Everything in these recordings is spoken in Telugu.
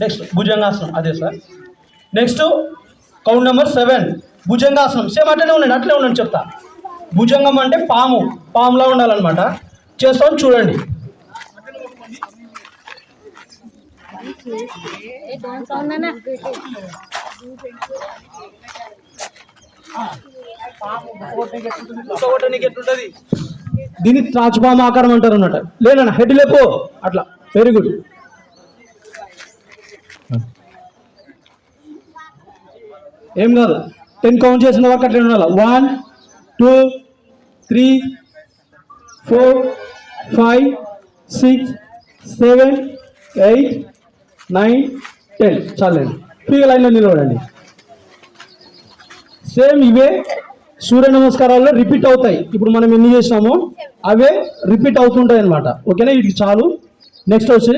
నెక్స్ట్ భుజంగాసనం. అదే sir. Next count number seven bhujangasana. Same అట్లనే ఉండండి అట్లే ఉండండి చెప్తా. భుజంగం అంటే పాము. పాములా ఉండాలన్నమాట. చేస్తాం చూడండి. దీన్ని త్రాచుపాము ఆకారం అంటారు అన్నమాట. లేనన్న హెడ్ లేపో. అట్లా. వెరీ గుడ్ ఏం కాదు. టెన్ కౌంట్ చేసిన వరకు అట్లా ఉండాలి? One two three four five six seven eight nine ten చాలండి. ఫ్రీగా లైన్లో నిలబడండి. సేమ్ ఇవే సూర్య నమస్కారాల్లో రిపీట్ అవుతాయి. ఇప్పుడు మనం ఎన్ని చేసినామో అవే రిపీట్ అవుతుంటాయి అనమాట ఓకేనా? వీటికి చాలు. నెక్స్ట్ వచ్చి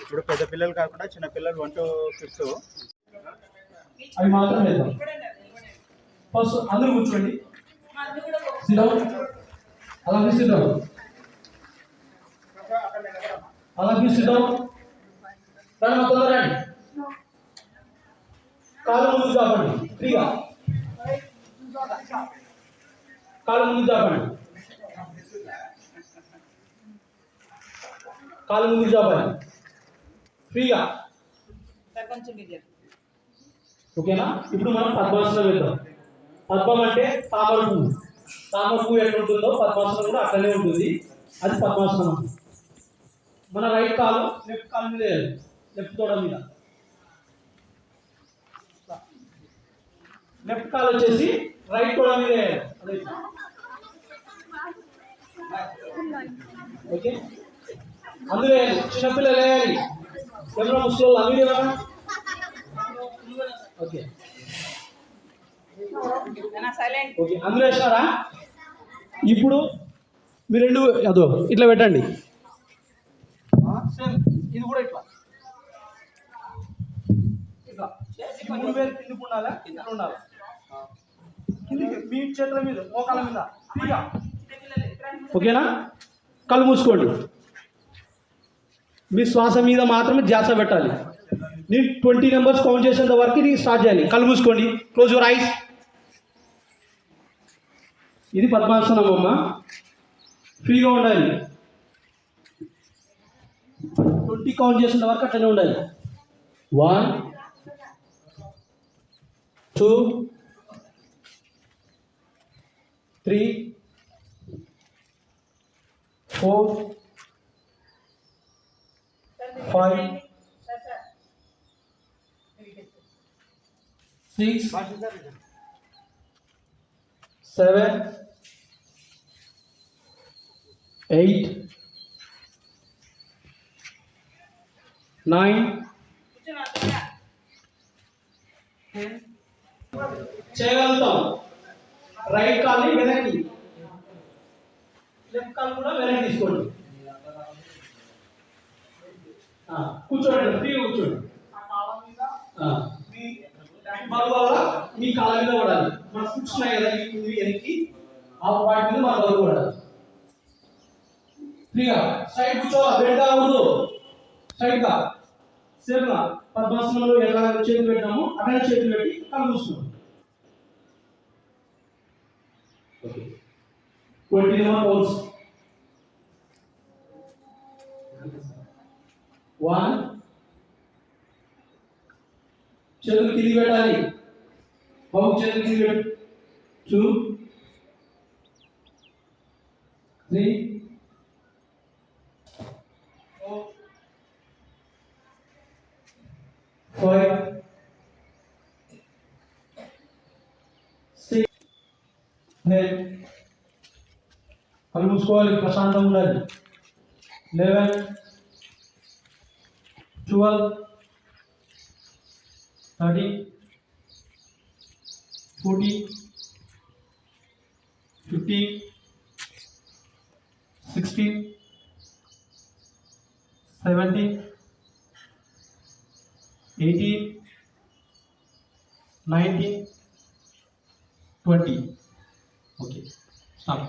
ఇప్పుడు పెద్ద పిల్లలు కాకుండా చిన్న పిల్లలు వన్ టు ఫిఫ్త్ అవి మాత్రం వేద్దాం ఫస్ట్ అందరూ కూర్చోండి. అలాగే సిడౌన్ అలాగే సిడౌన్ రండి మొత్తం రండి. కాలు ముందు చాపండి ఫ్రీగా కాలు ముందు చాపండి కాలు ముందు చాపండి ఫ్రీగా? ఓకేనా? ఇప్పుడు మనం పద్మాసనం వేద్దాం పద్మం అంటే తామర పువ్వు. తామర పువ్వు ఎక్కడ ఉంటుందో పద్మాసనం కూడా అట్లనే ఉంటుంది. అది పద్మాసనం. మన రైట్ కాలు లెఫ్ట్ కాలు మీద లెఫ్ట్ తోడ మీద. లెఫ్ట్ కాలు వచ్చేసి రైట్ తోడ మీద అదే. ఓకే అందులో చిన్నపిల్లలు వేయాలి ఎవరో ముసలి వేయాలా ఓకే ఓకే అందులో వేసినారా? ఇప్పుడు మీరు రెండు అదో ఇట్లా పెట్టండి. ఇది కూడా ఇట్లా. మూడు వేలు కిందకు ఉండాలా? ఇట్లా ఉండాలా? కిందికి మీ చేతుల మీద మోకాల మీద. ఓకేనా? కళ్ళు మూసుకోండి. మీ శ్వాస మీద మాత్రమే ధ్యాస పెట్టాలి. నేను ట్వంటీ నెంబర్స్ కౌంట్ చేసేంత వరకు నీకు స్టార్ట్ చేయాలి. కళ్ళు మూసుకోండి. Close your eyes. ఇది పద్మాసనం అమ్మ. ఫ్రీగా ఉండాలి. ట్వంటీ కౌంట్ చేసిన వరకు అట్లనే ఉండాలి. One two three four five six seven eight nine చేయగలుగుతాం రైట్ కాల్ని వెనక్కి లెఫ్ట్ కాల్ కూడా వెనక్కి తీసుకోండి. ఆ, కూర్చోండి ఫ్రీ కూర్చోండి. బరువు వల్ల మీ కాళ్ళ మీద పడాలి. మన ఫుట్స్ ఉన్నాయి కదా వెనక్కి. ఆ వాటి మీద మన బరువు పడాలి. ఫ్రీగా. స్ట్రైట్ కూర్చోవాలి? బెండ్ కాకూడదు. స్ట్రైట్గా సేమ్గా పద్మాసనంలో ఎలా చేతులు పెట్టినామో అట్లనే చేతులు పెట్టి కళ్ళు మూసుకున్నాం. ఓకే. ట్వంటీ నెంబర్ वन चलो कितनी वेट रही? बहुत चलो कितनी wait? Two three five six हम उसको प्रशांत अंगुला ji. ఉండాలి eleven twelve thirteen fourteen fifteen sixteen seventeen eighteen nineteen twenty okay stop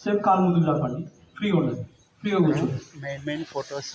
సేపు కాలు ముందుకు చెప్పండి ఫ్రీగా ఉండండి ఫ్రీగా కూర్చోండి మెయిన్ మెయిన్ ఫొటోస్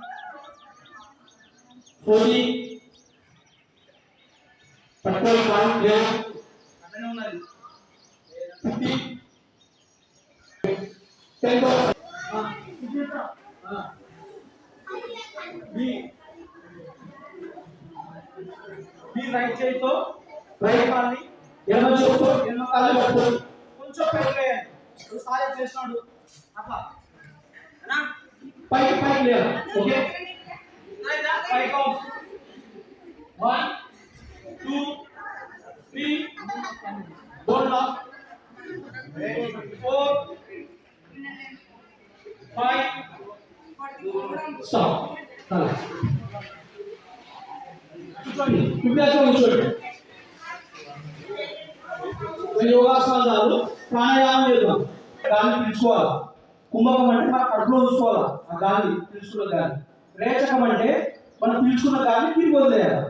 ఉన్నది. Ten B. బి రైట్ చేయితో రైట్. కాల్ని ఎడమ చూపు ఎడమ కాళ్ళు పట్టుకోండి కొంచెం పెరిగే ఇప్పుడు సాయం చేసినాడు. అట్లా పైకి పైకి లేదు okay? పైకి one two three four lock four five stop చాలా కూర్చోండి విభ్యాసం కూర్చోండి ఈ యోగాసనాలు చాలు ప్రాణాయామం చేద్దాం గాలి పీల్చుకోవాలి కుంభకం అంటే మన కడుపులో చూసుకోవాలి ఆ గాలి పీల్చుకున్న గాలి రేచకం అంటే మనం పీల్చుకున్న గాలి తిరిగి వదిలేయాలి.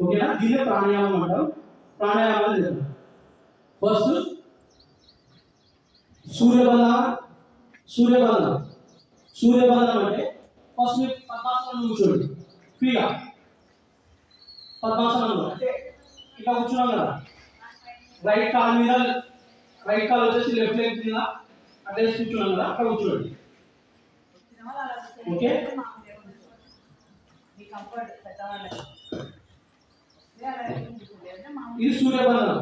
ఓకేనా? దీన్నే ప్రాణాయామం అంటాం ప్రాణాయామం చేద్దాం ఫస్ట్ సూర్యబంధన. సూర్యబంధనం. సూర్యబంధనం అంటే ఫస్ట్ మీరు పద్మాసనం కూర్చోండి. ఫ్రీగా పద్మాసనంలో. అంటే ఇలా కూర్చున్నాం కదా. రైట్ కాల్ మీద రైట్ కాల్ వచ్చేసి లెఫ్ట్ లెగ్ మీద అట్లా కూర్చున్నాం కదా అక్కడ కూర్చోండి. ఓకే? ఇది సూర్యబంధనం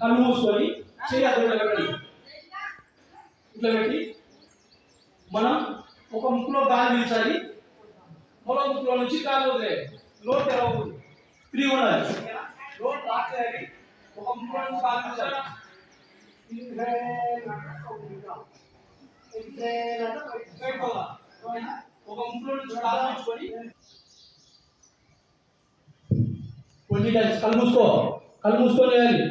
కళ్ళు మూసుకొని చేయి అక్కడ పెట్టండి ఇట్లా పెట్టి మనం ఒక ముక్కులో గాలి పీల్చాలి మరో ముక్కులో నుంచి గాలి వదిలేయాలి లోటు తెరవకూడదు ఫ్రీ ఉండాలి ఓకేనా? లోటు లాక్ చేయాలి ఒక ముక్కులో నుంచి గాలి పీల్చాలి బయటకు పోవాలి. ఓకేనా? ఒక ముక్కులో నుంచి గాలి పీల్చుకొని ట్వంటీ టైమ్స్ కళ్ళు మూసుకో. కళ్ళు మూసుకొని వేయాలి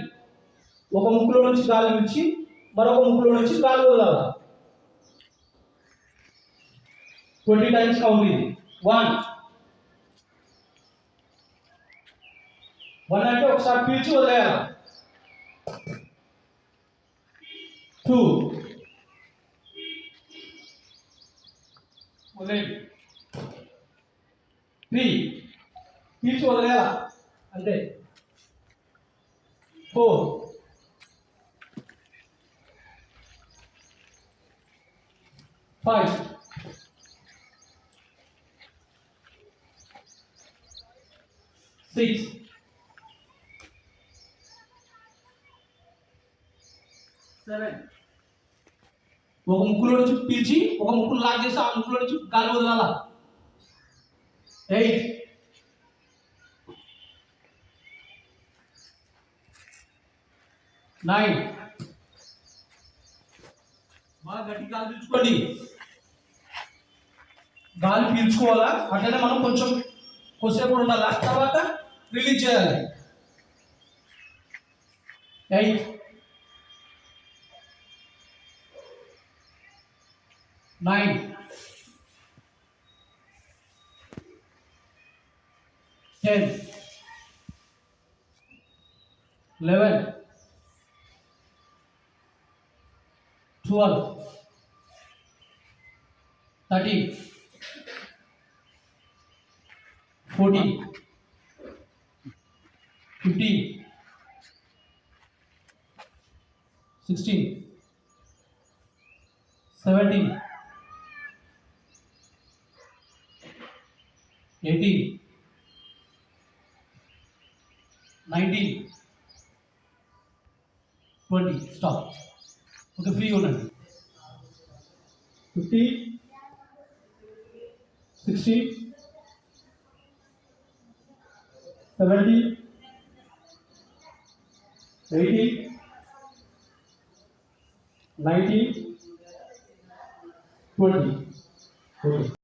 ఒక ముక్కులో నుంచి గాలి పీల్చి మరొక ముక్కులో నుంచి గాలి వదలాలి? ట్వంటీ టైమ్స్ కౌంట్ ఇది. వన్. వన్ అంటే ఒకసారి పీల్చి వదిలేయాలి? టూ. వదిలేయండి. త్రీ. తీర్చి వదిలేయాలి? అంతే. ఫోర్. ఫైవ్. సిక్స్. సెవెన్. ఒక ముక్కులో నుంచి పీల్చి ఒక ముక్కును లాక్ చేసి ఆ ముక్కులో నుంచి గాలి వదలాల ఎయిట్ నైన్ బాగా గట్టి గాలి పీల్చుకోండి గాలి పీల్చుకోవాలా అట్లనే మనం కొంచెం కొద్దిసేపు ఉండాలా తర్వాత రిలీజ్ చేయాలి eight nine ten eleven twelve thirteen fourteen fifteen sixteen seventeen eighty ninety twenty stop okay free होना fifty sixty seventy eighty ninety twenty.